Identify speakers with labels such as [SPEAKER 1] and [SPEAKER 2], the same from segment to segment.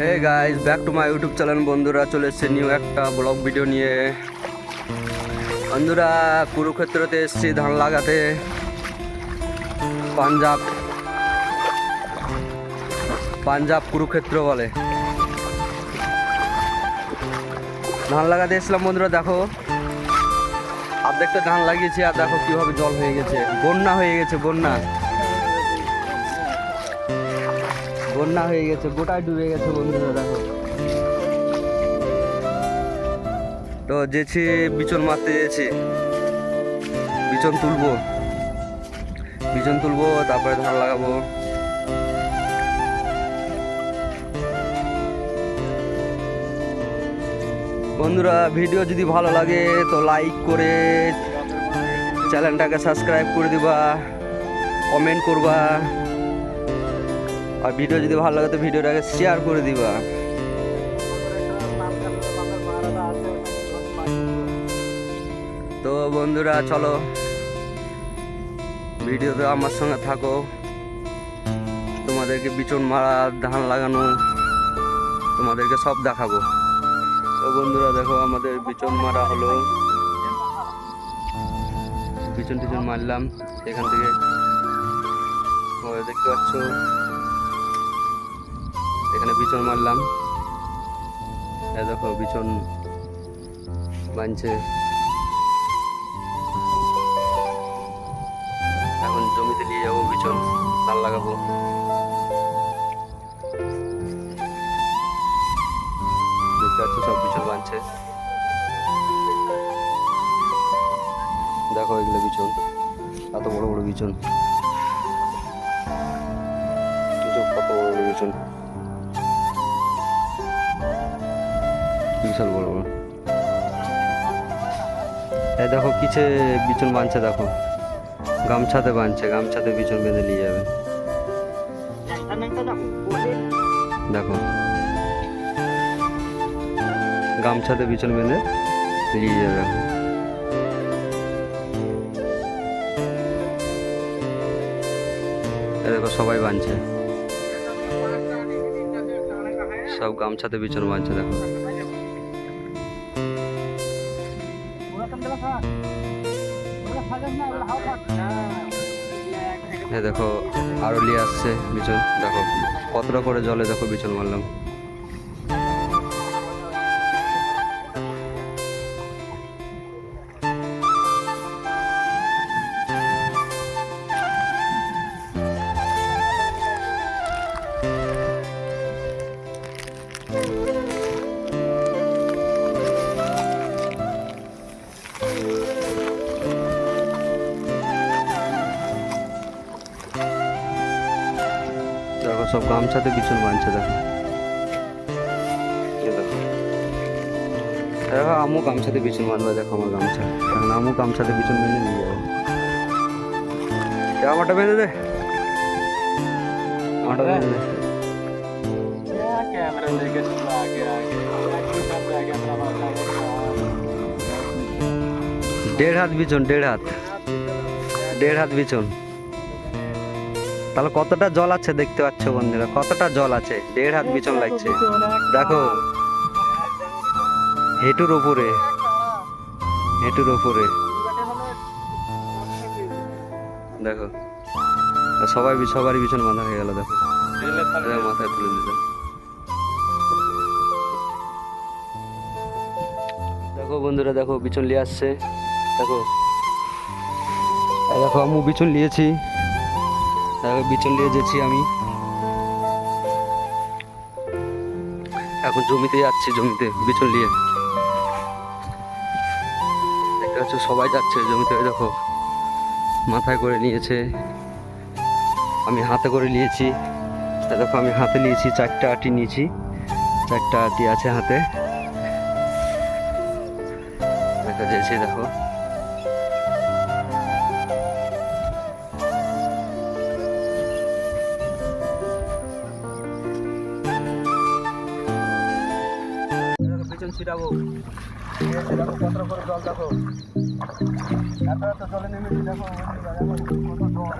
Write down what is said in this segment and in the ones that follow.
[SPEAKER 1] Hey guys back to my YouTube channel বন্ধুরা, চলে এসছে নিউ একটা ব্লগ ভিডিও নিয়ে। বন্ধুরা, কুরুক্ষেত্রতে এসছি ধান লাগাতে। পাঞ্জাব পাঞ্জাব কুরুক্ষেত্র বলে। ধান লাগাতে এসলাম বন্ধুরা, দেখো। অর্ধেকটা ধান লাগিয়েছি, আর দেখো কীভাবে জল হয়ে গেছে। বন্যা হয়ে গেছে, বন্যা। বন্যা হয়ে গেছে গোটায় ডুবে গেছে বন্ধুরা, দেখো। তো যেছি, বিচন মারতে যেছি। বিচন তুলবো। বিচন তুলবো, তারপরে ধান লাগাবো। বন্ধুরা, ভিডিও যদি ভালো লাগে, তো লাইক করে চ্যানেলটাকে সাবস্ক্রাইব করে দিবা কমেন্ট করবা। আর ভিডিও যদি ভালো লাগে তো ভিডিওটাকে শেয়ার করে দিবা। তো বন্ধুরা, চলো। ভিডিওতে আমার সঙ্গে থাকো। তোমাদেরকে বিচন মারা, ধান লাগানো, তোমাদেরকে সব দেখাবো। তো বন্ধুরা, দেখো আমাদের বিচন মারা হলো। বিচন টিচন মারলাম। এখান থেকে দেখতে পাচ্ছ। এখানে বিচন মারলাম। দেখো বিচন বানছে এখন জমিতে নিয়ে যাব বিচন ধান লাগাবো। দেখতে সব বিচন বানছে দেখো এগুলো বিচন এত বড় বড় বিচন কত বড় বড় বিচন বিশাল বড় বড়। এই দেখো কিছে বিচন বাঁধছে দেখো। গামছাতে বাঁধছে, গামছাতে বিচন বেঁধে নিয়ে যাবে। দেখো। গামছাতে বিচন বেঁধে নিয়ে যাবে। দেখো, সবাই বাঁধছে। সব গামছাতে বিচন বাঁধছে, দেখো। দেখো আরও নিয়ে আসছে বিচন দেখো কতটা করে জলে দেখো বিচন মারলাম। দেখো, সব গামছাতে বিছুন বাঁধছে, দেখো। দেখো। আমু গামছাতে বিছুন বাঁধবে দেখো আমার গামছা। কারণ আমু গামছাতে বিছুন বেঁধে নিয়ে যাব। আমারটা বেঁধে দে। আমারটা বেঁধে দে। দেড় হাত বিছন দেড় হাত। দেড় হাত বিছন তাহলে কতটা জল আছে দেখতে পাচ্ছ বন্ধুরা? কতটা জল আছে? দেড় হাত বিচন লাগছে। দেখো। হেঁটুর ওপরে হেঁটুর ওপরে দেখো। সবাই সবারই বিছন বাঁধা হয়ে গেল, দেখো। মাথায় তুলে দিলাম দেখো বন্ধুরা, দেখো বিছন নিয়ে আসছে। দেখো। দেখো আমি বিছন নিয়েছি। নিয়ে যেছি আমি। এখন জমিতে যাচ্ছি, জমিতে নিয়ে। দেখতে পাচ্ছ, সবাই যাচ্ছে জমিতে দেখো। মাথায় করে নিয়েছে। আমি হাতে করে নিয়েছি। দেখো, আমি হাতে নিয়েছি চারটা আটি নিয়েছি। চারটা আটি আছে হাতে। দেখা যাচ্ছে, দেখো। পেছন ছিটাবো দেখো কত করে জল দেখো। জলে নেমেছি দেখো কত জল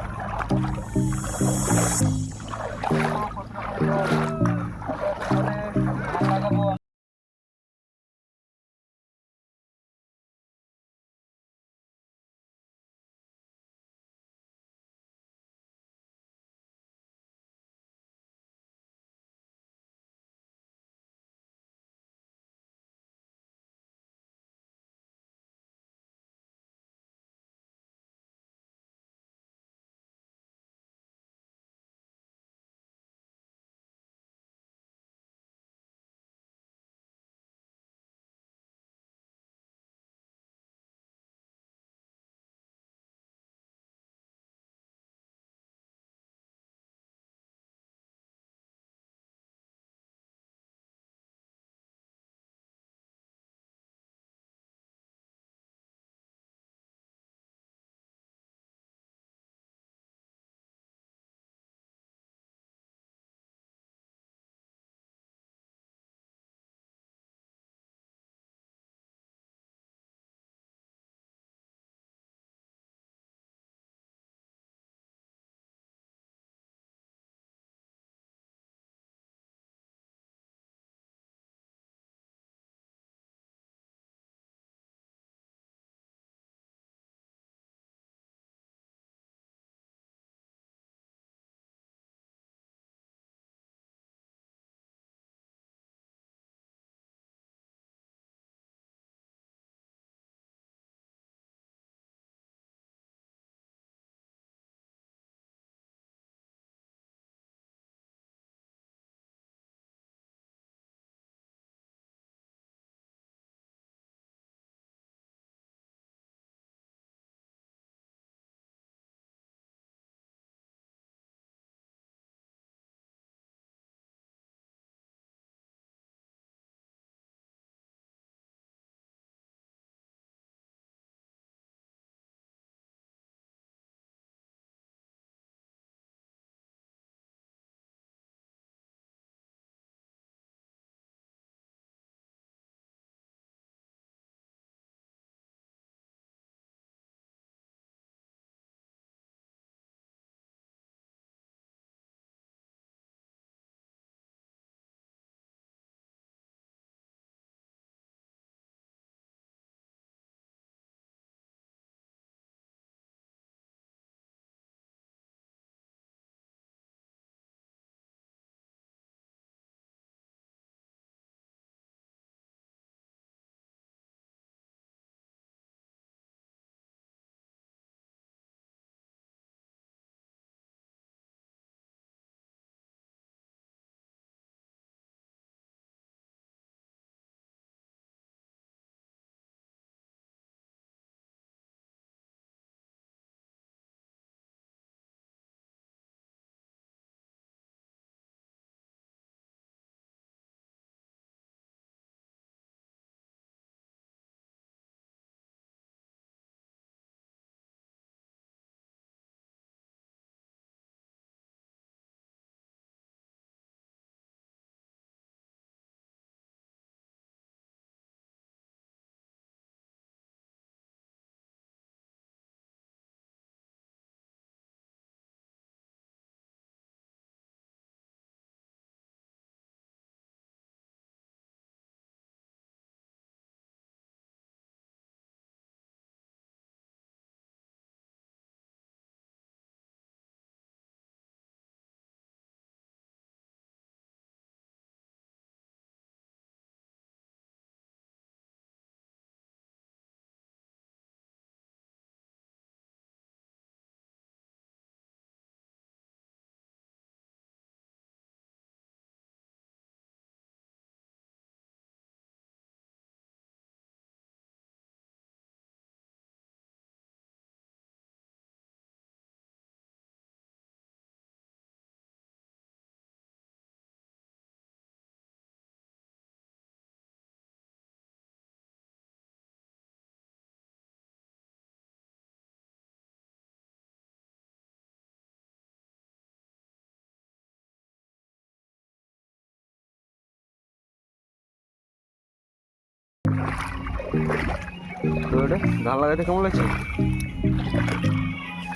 [SPEAKER 1] ধান লাগাইতে কেমন লাগছে?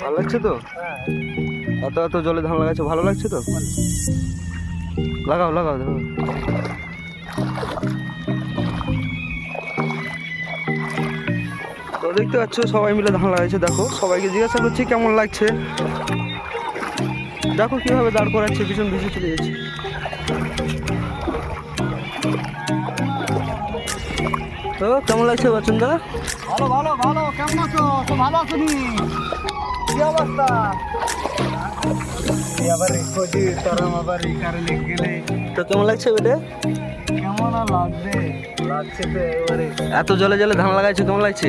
[SPEAKER 1] ভালো লাগছে তো? এত এত জলে ধান লাগাচ্ছে, ভালো লাগছে তো? লাগাও লাগাও, দেখো। তো দেখতে পাচ্ছ, সবাই মিলে ধান লাগাইছে, দেখো। সবাইকে জিজ্ঞাসা করছি, কেমন লাগছে? দেখো কীভাবে দাঁড় করাচ্ছে, পিছন ভিজে চলে যাচ্ছে। তো কেমন লাগছে বাচ্চন দা
[SPEAKER 2] ভালো ভালো ভালো কেমন আছো? তো ভালো আছো নি কি অবস্থা? আবার খোঁজি তরম আবার এই কারণে গেলে।
[SPEAKER 1] তো কেমন লাগছে বেটে
[SPEAKER 2] কেমন লাগছে লাগবে? লাগছে তো এবারে।
[SPEAKER 1] এত জলে জলে ধান লাগাইছো কেমন লাগছে?